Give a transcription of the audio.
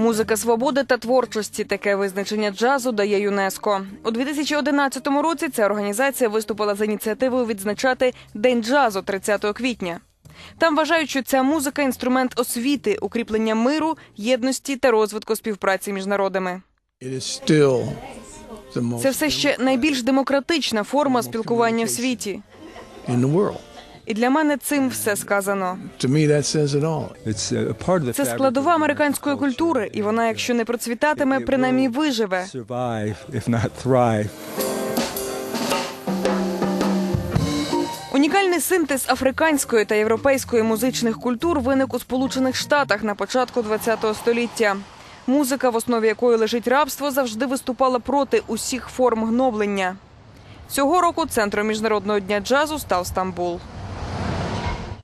Музика свободи та творчості таке визначення джазу дає ЮНЕСКО. У 2011 році ця організація виступила з ініціативою відзначати День джазу 30 квітня. Там вважають, що ця музика інструмент освіти, укріплення миру, єдності та розвитку співпраці між народами. Це все ще найбільш демократична форма спілкування в світі. І для мене цим все сказано. Це складова американської культури, і вона, якщо не процвітатиме, принаймні виживе. Унікальний синтез африканської та європейської музичних культур виник у Сполучених Штатах на початку ХХ століття. Музика, в основі якої лежить рабство, завжди виступала проти усіх форм гноблення. Цього року центром міжнародного дня джазу став Стамбул.